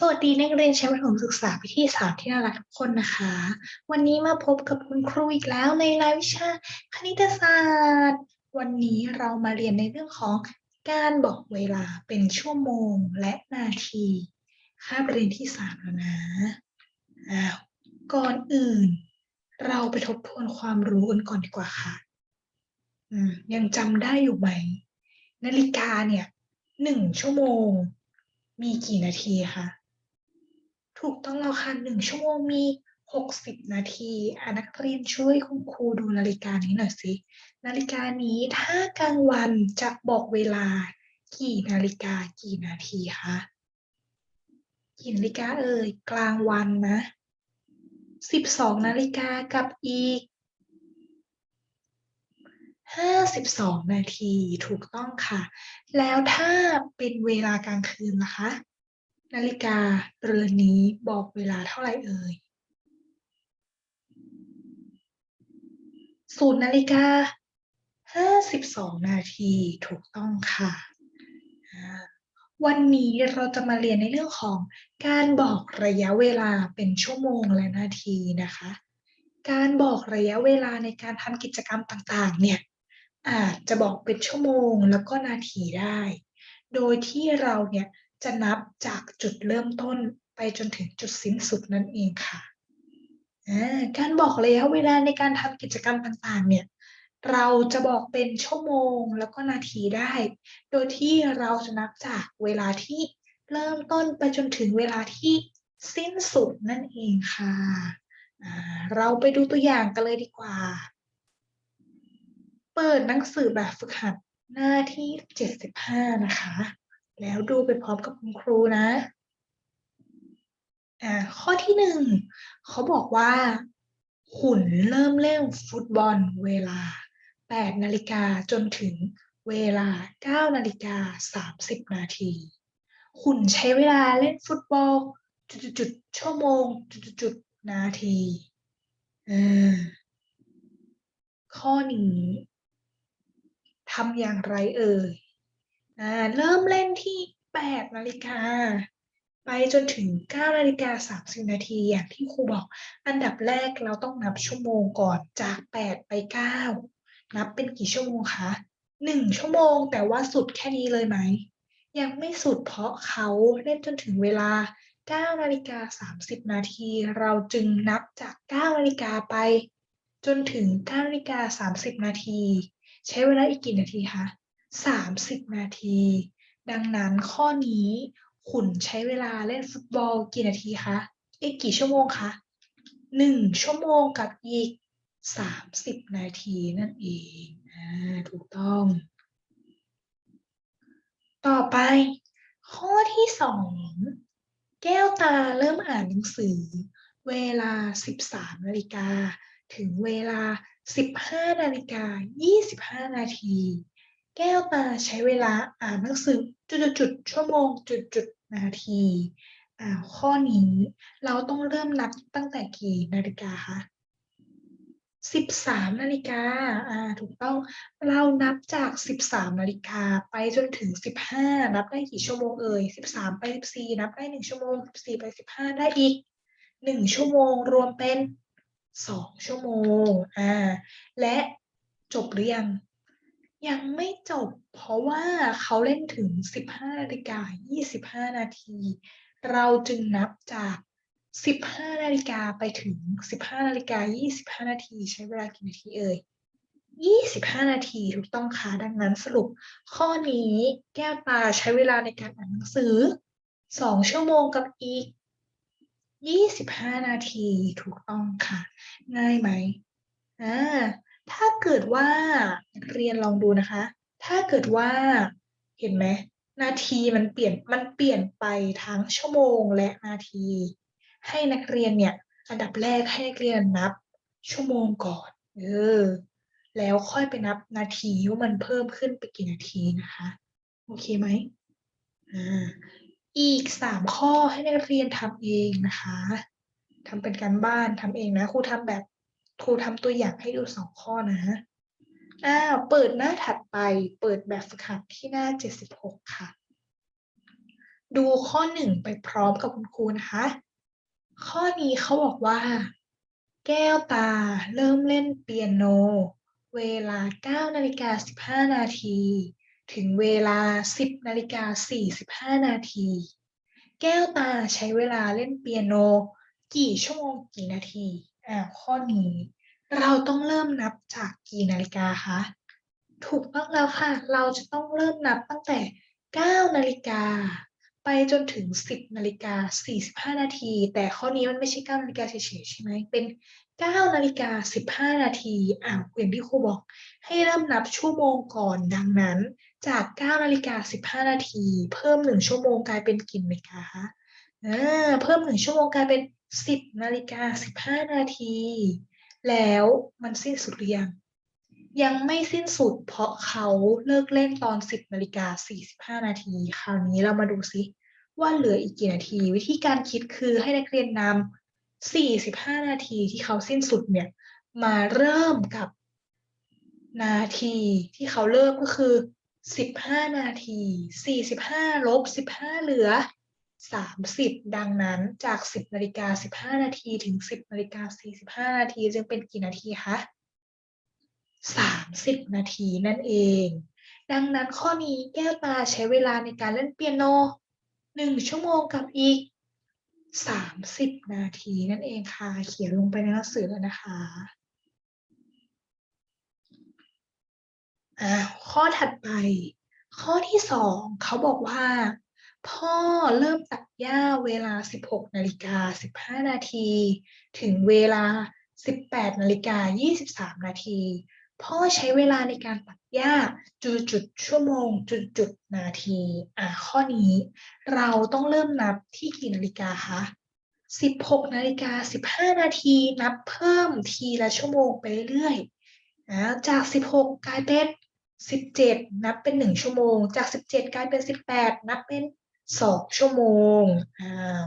สวัสดีนักเรียนชั้นประถมศึกษาปีที่สามที่น่ารักทุกคนนะคะ วันนี้มาพบกับคุณครูอีกแล้วในรายวิชาคณิตศาสตร์ วันนี้เรามาเรียนในเรื่องของการบอกเวลาเป็นชั่วโมงและนาทีคาบเรียนที่สามแล้วนะอ้าวก่อนอื่น เราไปทบทวนความรู้กันก่อนดีกว่าค่ะอืมยังจำได้อยู่ไหม นาฬิกาเนี่ยหนึ่งชั่วโมง มีกี่นาทีคะ ถูกต้องแล้วค่ะหนึ่งชั่วโมงมีหกสิบนาทีอะนักเรียนช่วยคุณครูดูนาฬิกานี้หน่อยสิ นาฬิกานี้ถ้ากลางวันจะบอกเวลา กี่นาฬิกากี่นาทีคะกี่นาฬิกาเอ่ยกลางวันนะสิบสองนาฬิกากับอีกห้าสิบสองนาทีถูกต้องค่ะ แล้วถ้าเป็นเวลากลางคืนล่ะคะ นาฬิกาเรือนนี้บอกเวลาเท่าไหร่เอ่ย ศูนย์นาฬิกาห้าสิบสองนาทีถูกต้องค่ะ วันนี้เราจะมาเรียนในเรื่องของการบอกระยะเวลาเป็นชั่วโมงและนาทีนะคะ การบอกระยะเวลาในการทำกิจกรรมต่างๆ เนี่ยอาจจะบอกเป็นชั่วโมงแล้วก็นาทีได้ โดยที่เราเนี่ย จะนับจากจุดเริ่มต้นไปจนถึงจุดสิ้นสุดนั่นเองค่ะ การบอกระยะเวลาในการทำกิจกรรมต่างๆ เนี่ย เราจะบอกเป็นชั่วโมงแล้วก็นาทีได้ โดยที่เราจะนับจากเวลาที่เริ่มต้นไปจนถึงเวลาที่สิ้นสุดนั่นเองค่ะ เราไปดูตัวอย่างกันเลยดีกว่า เปิดหนังสือแบบฝึกหัดหน้าที่ 75 นะคะ แล้วดูไปพร้อมกับคุณครูนะอ่าข้อที่หนึ่งเขาบอกว่าขุนเริ่มเล่นฟุตบอลเวลา 8 นาฬิกาจนถึงเวลา 9 นาฬิกา 30 นาทีขุนใช้เวลาเล่นฟุตบอลจุดๆชั่วโมงจุดๆๆนาทีเออข้อนี้ทำอย่างไรเอ่ย อ่าเริ่มเล่นที่8นาฬิกาไปจนถึง9นาฬิกา30นาทีอย่างที่ครูบอก อันดับแรกเราต้องนับชั่วโมงก่อนจาก 8 ไป 9 นับเป็นกี่ชั่วโมงคะ 1 ชั่วโมงแต่ว่าสุดแค่นี้เลยไหม ยังไม่สุดเพราะเขาเล่นจนถึงเวลา9นาฬิกา30นาทีเราจึงนับจาก9นาฬิกาไป จนถึง9นาฬิกา30นาทีใช้เวลาอีกกี่นาทีคะ 30 นาที ดังนั้นข้อนี้ขุนใช้เวลาเล่นฟุตบอลกี่นาทีคะเอ้ยกี่ชั่วโมงคะ1 ชั่วโมงกับอีก 30 นาทีนั่นเองอ่าถูกต้อง ต่อไปข้อที่สองแก้วตาเริ่มอ่านหนังสือ เวลา 13 นาฬิกาถึงเวลา 15 นาฬิกา 25 นาที แก้วตาใช้เวลาอ่านหนังสือจุดๆๆชั่วโมงจุดๆนาทีอ่าข้อนี้เราต้องเริ่มนับตั้งแต่กี่นาฬิกาคะ13นาฬิกาอ่าถูกต้องเรานับจาก13นาฬิกาไปจนถึง15นับได้กี่ชั่วโมงเอ่ย13ไป14นับได้1ชั่วโมง14ไป15ได้อีก1ชั่วโมงรวมเป็น2ชั่วโมงอ่าและจบหรือยัง ยังไม่จบ เพราะว่าเขาเล่นถึง 15นาฬิกา25 นาที เราจึงนับจาก 15นาฬิกาไปถึง 15นาฬิกา25 นาที ใช้เวลากี่นาทีเอ่ย25 นาทีถูกต้องค่ะดังนั้นสรุป ข้อนี้แก้วตาใช้เวลาในการอ่านหนังสือ 2 ชั่วโมงกับอีก 25 นาทีถูกต้องค่ะ ง่ายไหมอ่า ถ้าเกิดว่านักเรียนลองดูนะคะ ถ้าเกิดว่าเห็นไหมนาทีมันเปลี่ยนมันเปลี่ยนไปทั้งชั่วโมงและนาที ให้นักเรียนเนี่ยอันดับแรกให้นักเรียนนับ ชั่วโมงก่อนเออแล้วค่อยไปนับนาทีว่ามันเพิ่มขึ้นไปกี่นาทีนะคะ โอเคไหมอ่าอีกสามข้อให้นักเรียนทำเองนะคะทำเป็นการบ้านทำเองนะครูทำแบบ ครูทำตัวอย่างให้ดูสองข้อนะอ้าวเปิดหน้าถัดไป เปิดแบบฝึกหัดที่หน้าเจ็ดสิบหกค่ะ ดูข้อหนึ่งไปพร้อมกับคุณครูนะคะ ข้อนี้เขาบอกว่า แก้วตาเริ่มเล่นเปียโน เวลา 9 นาฬิกา 15 นาที ถึงเวลา 10 นาฬิกา 45 นาที แก้วตาใช้เวลาเล่นเปียโน กี่ชั่วโมงกี่นาที อ่าข้อนี้ เราต้องเริ่มนับจากกี่นาฬิกาคะถูกต้องแล้วค่ะ เราจะต้องเริ่มนับตั้งแต่ 9 นาฬิกา ไปจนถึง 10 นาฬิกา 45 นาที แต่ข้อนี้มันไม่ใช่ 9 นาฬิกาเฉยๆใช่ไหม เป็น 9 นาฬิกา 15 นาที อ่าวอย่างที่ครูบอก ให้เริ่มนับชั่วโมงก่อน ดังนั้น จาก 9 นาฬิกา 15 นาที เพิ่ม 1 ชั่วโมงกลายเป็นกี่นาฬิกาคะเพิ่ม 1 ชั่วโมงกลายเป็น 10นาฬิกา15นาที แล้วมันสิ้นสุดหรือยัง ยังไม่สิ้นสุดเพราะเขาเลิกเล่นตอน10นาฬิกา45นาที คราวนี้เรามาดูซิว่าเหลืออีกกี่นาที วิธีการคิดคือให้นักเรียนนำ45นาทีที่เขาสิ้นสุดเนี่ย มาเริ่มกับนาทีที่เขาเริ่มก็คือ15นาที45ลบ15เหลือ 30 ดังนั้นจาก 10นาฬิกา15 นาทีถึง 10นาฬิกา45 นาทีจึงเป็นกี่นาทีคะ30 นาทีนั่นเอง ดังนั้นข้อนี้แก้วตาใช้เวลาในการเล่นเปียโน 1 ชั่วโมงกับอีก 30 นาทีนั่นเองค่ะ เขียนลงไปในหนังสือแล้วนะคะอ่าข้อถัดไป ข้อที่สองเขาบอกว่า พ่อเริ่มตัดหญ้าเวลา 16นาฬิกา15 นาที ถึงเวลา 18นาฬิกา23 นาที พ่อใช้เวลาในการตัดหญ้าจุดจุดชั่วโมงจุดจุดนาที อ่าข้อนี้ เราต้องเริ่มนับที่กี่นาฬิกาคะ16นาฬิกา15 นาที นับเพิ่มทีละชั่วโมงไปเรื่อยๆอ่าจาก 16 กลายเป็น 17 นับเป็น 1 ชั่วโมง จาก 17 กลายเป็น 18 นับเป็น 2ชั่วโมงอ้าว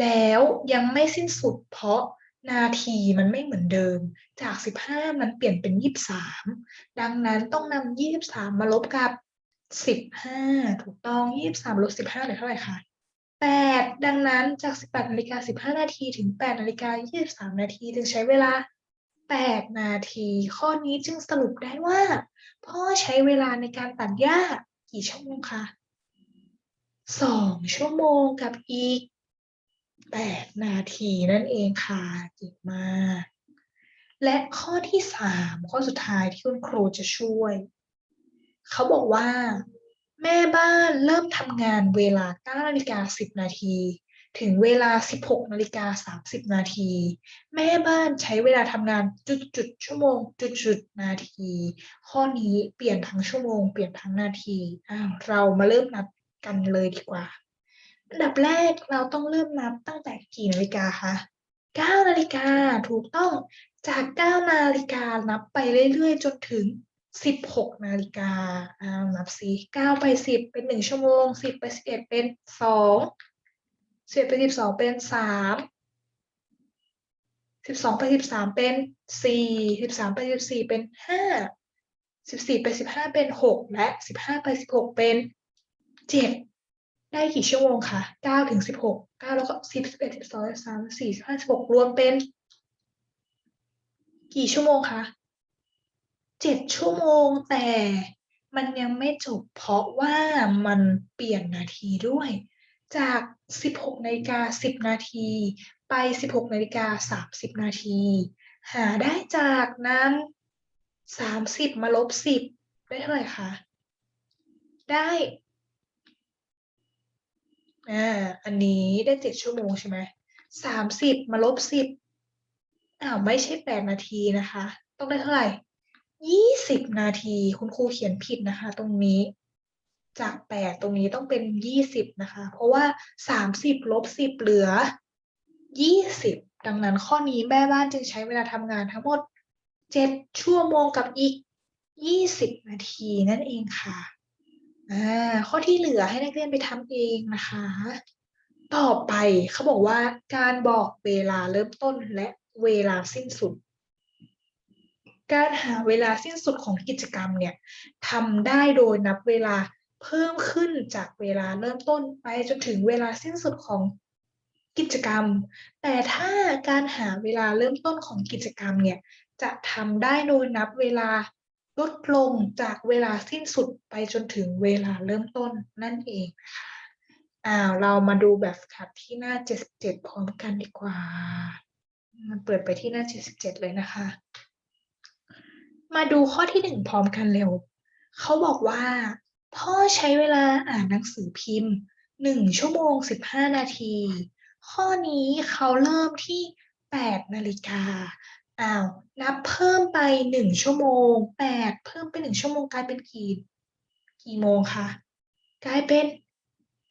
แล้วยังไม่สิ้นสุดเพราะนาทีมันไม่เหมือนเดิม จาก 15 มันเปลี่ยนเป็น 23 ดังนั้นต้องนำ23 มาลบกับ 15 ถูกต้อง 23ลบ15เหลือเท่าไหร่คะ8ดังนั้นจาก 18นาฬิกา15 นาทีถึง 8นาฬิกา23 นาทีจึงใช้เวลา 8 นาที ข้อนี้จึงสรุปได้ว่า พ่อใช้เวลาในการตัดหญ้ากี่ชั่วโมงคะ 2ชั่วโมงกับอีก8นาทีนั่นเองค่ะเก่งมาก และข้อที่3ข้อสุดท้ายที่คุณครูจะช่วย เขาบอกว่า แม่บ้านเริ่มทำงานเวลา9นาฬิกา10 นาที ถึงเวลา 16นาฬิกา30 นาที แม่บ้านใช้เวลาทำงานจุดจุดชั่วโมงจุดจุดนาที ข้อนี้เปลี่ยนทั้งชั่วโมงเปลี่ยนทั้งนาทีอ้าวเรามาเริ่มนับ กันเลยดีกว่า อันดับแรกเราต้องเริ่มนับตั้งแต่กี่นาฬิกาคะ9นาฬิกาถูกต้องจาก9นาฬิกานับไปเรื่อยๆ จนถึง 16 นาฬิกาอ่านับสิ9ไป 10 เป็น 1 ชั่วโมง 10 ไป 11 เป็น 2 11ไป 12 เป็น 3 12ไป13 เป็น 4 13ไป14 เป็น 5 14ไป15 เป็น 6 และ 15ไป16 เป็น 7ได้กี่ชั่วโมงคะ9ถึง16 9แล้วก็10 11 12 13 14 15 16รวมเป็น กี่ชั่วโมงคะ7ชั่วโมงแต่มันยังไม่จบเพราะว่ามันเปลี่ยนนาทีด้วย จาก 16นาฬิกา10 นาที ไป 16นาฬิกา30 นาที หาได้จากนั้น 30 มาลบ 10 ได้เท่าไหร่คะ ได้ อ่าอันนี้ได้7ชั่วโมงใช่ไหม30มสิบมาลบ10อ้าวไม่ใช่8นาทีนะคะ ต้องได้เท่าไหร่20นาทีคุณครูเขียนผิดนะคะ ตรงนี้ จาก8ตรงนี้ต้องเป็น20นะคะ เพราะว่า30ลบ10เหลือ20ดังนั้นข้อนี้แม่บ้านจึงใช้เวลาทำงานทั้งหมด7ชั่วโมงกับอีก20นาทีนั่นเองค่ะ อ่าข้อที่เหลือให้นักเรียนไปทำเองนะคะ ต่อไปเขาบอกว่าการบอกเวลาเริ่มต้นและเวลาสิ้นสุด การหาเวลาสิ้นสุดของกิจกรรมเนี่ยทำได้โดยนับเวลาเพิ่มขึ้นจากเวลาเริ่มต้นไปจนถึงเวลาสิ้นสุดของกิจกรรม แต่ถ้าการหาเวลาเริ่มต้นของกิจกรรมเนี่ยจะทำได้โดยนับเวลา ลดลงจากเวลาสิ้นสุดไปจนถึงเวลาเริ่มต้นนั่นเองนะคะอ้าวเรามาดูแบบฝึกหัดที่หน้า 77 พร้อมกันดีกว่ามาเปิดไปที่หน้า 77 เลยนะคะ มาดูข้อที่หนึ่งพร้อมกันเร็ว เขาบอกว่า พ่อใช้เวลาอ่านหนังสือพิมพ์หนึ่งชั่วโมงสิบห้านาที ข้อนี้เขาเริ่มที่แปดนาฬิกาอ้าว นับเพิ่มไปหนึ่งชั่วโมงแปดเพิ่มไปหนึ่งชั่วโมงกลายเป็นกี่กี่โมงคะกลายเป็น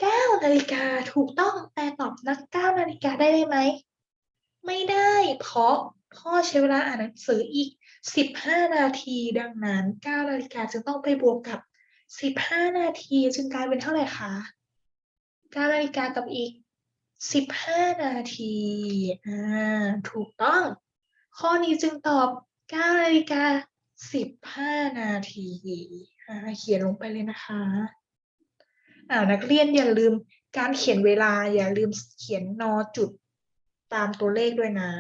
เก้านาฬิกาถูกต้องแต่ตอบนักเก้านาฬิกาได้ไหม ไม่ได้ เพราะพ่อใช้เวลาอ่านหนังสืออีก15นาทีดังนั้น9นาฬิกาจึงต้องไปบวกกับ15นาทีจึงกลายเป็นเท่าไหร่คะ9นาฬิกากับอีก15นาทีอ่าถูกต้อง ข้อนี้จึงตอบ9นาฬิกา15 นาทีเขียนลงไปเลยนะคะอ่านักเรียนอย่าลืมการเขียนเวลาอย่าลืมเขียนนอจุดตามตัวเลขด้วยนะ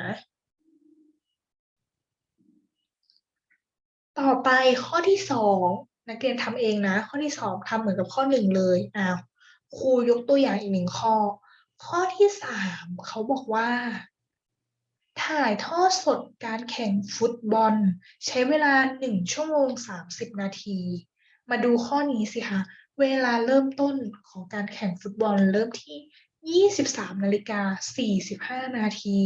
ต่อไปข้อที่สองนักเรียนทำเองนะ ข้อที่สองทำเหมือนกับข้อหนึ่งเลยอ้าวครูยกตัวอย่างอีกหนึ่งข้อ ข้อที่สามเขาบอกว่า ถ่ายทอดสดการแข่งฟุตบอล ใช้เวลาหนึ่งชั่วโมงสามสิบนาที มาดูข้อนี้สิคะเวลาเริ่มต้นของการแข่งฟุตบอลเริ่มที่ 23นาฬิกา45 นาที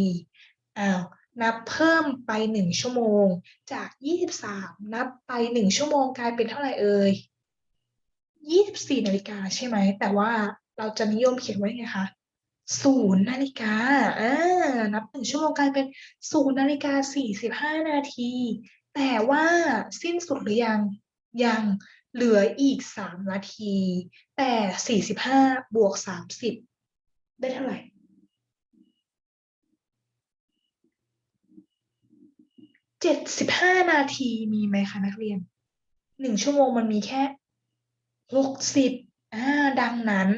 อ้าวนับเพิ่มไป 1 ชั่วโมง จาก 23 นับไป 1 ชั่วโมงกลายเป็นเท่าไหร่เอ่ย24นาฬิกาใช่ไหม แต่ว่าเราจะนิยมเขียนไว้ไงคะศูนย์นาฬิกาอ่า นับหนึ่งชั่วโมงกลายเป็นศูนย์นาฬิกาสี่สิบห้านาที แต่ว่าสิ้นสุดหรือยังยังเหลืออีกสามนาที แต่สี่สิบห้าบวกสามสิบได้เท่าไหร่เจ็ดสิบห้านาทีมีไหมคะนักเรียนหนึ่งชั่วโมงมันมีแค่หกสิบอ่าดังนั้น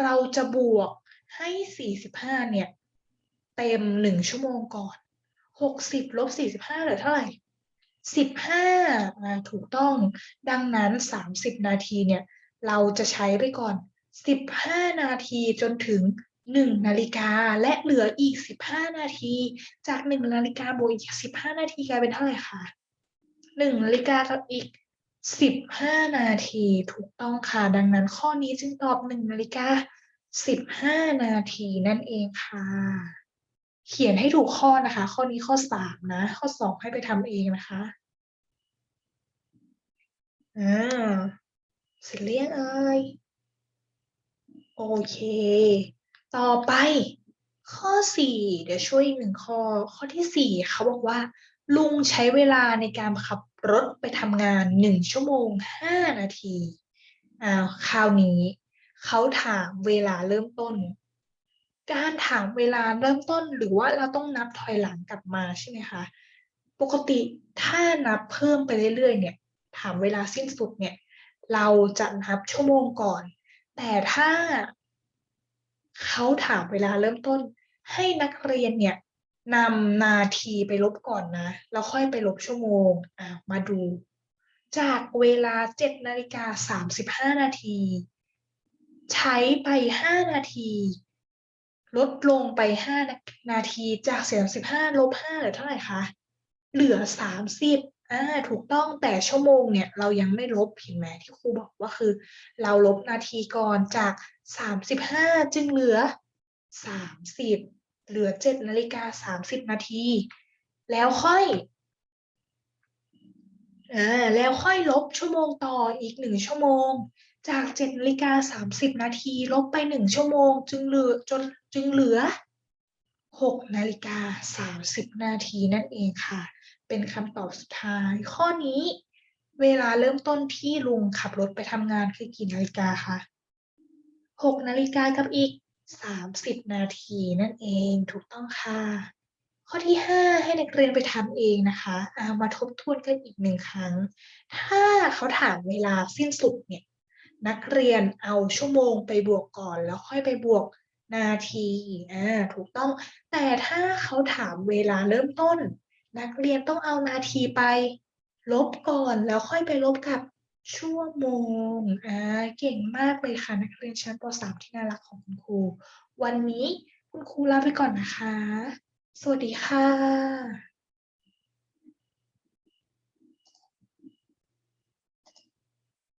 เราจะบวกให้สี่สิบห้าเนี่ย เต็มหนึ่งชั่วโมงก่อนหกสิบลบสี่สิบห้าเหลือเท่าไหร่สิบห้าถูกต้องดังนั้นสามสิบนาทีเนี่ย เราจะใช้ไปก่อนสิบห้านาทีจนถึงหนึ่งนาฬิกาและเหลืออีกสิบห้านาที จากหนึ่งนาฬิกาบวกอีกสิบห้านาทีกลายเป็นเท่าไหร่คะหนึ่งนาฬิกากับอีกสิบห้านาทีถูกต้องค่ะ ดังนั้นข้อนี้จึงตอบหนึ่งนาฬิกาสิบห้านาทีนั่นเองค่ะ เขียนให้ถูกข้อนะคะ ข้อนี้ข้อสามนะ ข้อสองให้ไปทำเองนะคะอ่าเสร็จเรียงเอ่ยโอเค ต่อไป ข้อสี่เดี๋ยวช่วยอีกหนึ่งข้อ ข้อที่สี่เขาบอกว่า ลุงใช้เวลาในการขับรถไปทำงานหนึ่งชั่วโมงห้านาทีอ้าวคราวนี้เขาถามเวลาเริ่มต้น การถามเวลาเริ่มต้นหรือว่าเราต้องนับถอยหลังกลับมาใช่ไหมคะปกติถ้านับเพิ่มไปเรื่อยๆเนี่ยถามเวลาสิ้นสุดเนี่ยเราจะนับชั่วโมงก่อน แต่ถ้าเขาถามเวลาเริ่มต้น ให้นักเรียนเนี่ยนำนาทีไปลบก่อนนะแล้วค่อยไปลบชั่วโมงอะมาดู จากเวลา7นาฬิกา35 นาที ใช้ไปห้านาที ลดลงไปห้านาทีจากสียงสิบห้าลบห้าเหลือเท่าไหร่คะ เหลือสามสิบอ่าถูกต้องแต่ชั่วโมงเนี่ยเรายังไม่ลบเห็นไหมที่ครูบอกว่าคือ เราลบนาทีก่อนจากสามสิบห้าจึงเหลือสามสิบเหลือเจ็ดนาฬิกาสามสิบนาที แล้วค่อยอ่าแล้วค่อยลบชั่วโมงต่ออีกหนึ่งชั่วโมง จาก7นาฬิกา30 นาที ลบไป 1 ชั่วโมง จึงเหลือจนจึงเหลือ6นาฬิกา30 นาทีนั่นเองค่ะ เป็นคำตอบสุดท้าย ข้อนี้เวลาเริ่มต้นที่ลุงขับรถไปทำงานคือกี่นาฬิกาคะ6นาฬิกากับอีก 30 นาทีนั่นเองถูกต้องค่ะ ข้อที่ 5 ให้นักเรียนไปทำเองนะคะเอามาทบทวนกันอีกหนึ่งครั้ง ถ้าเขาถามเวลาสิ้นสุดเนี่ย นักเรียนเอาชั่วโมงไปบวกก่อน แล้วค่อยไปบวกนาทีอาถูกต้อง แต่ถ้าเขาถามเวลาเริ่มต้น นักเรียนต้องเอานาทีไป ลบก่อนแล้วค่อยไปลบกับชั่วโมงอาเก่งมากเลยค่ะ นักเรียนชั้นป .3 ที่น่ารักของคุณครู วันนี้คุณครูลาไปก่อนนะคะ สวัสดีค่ะ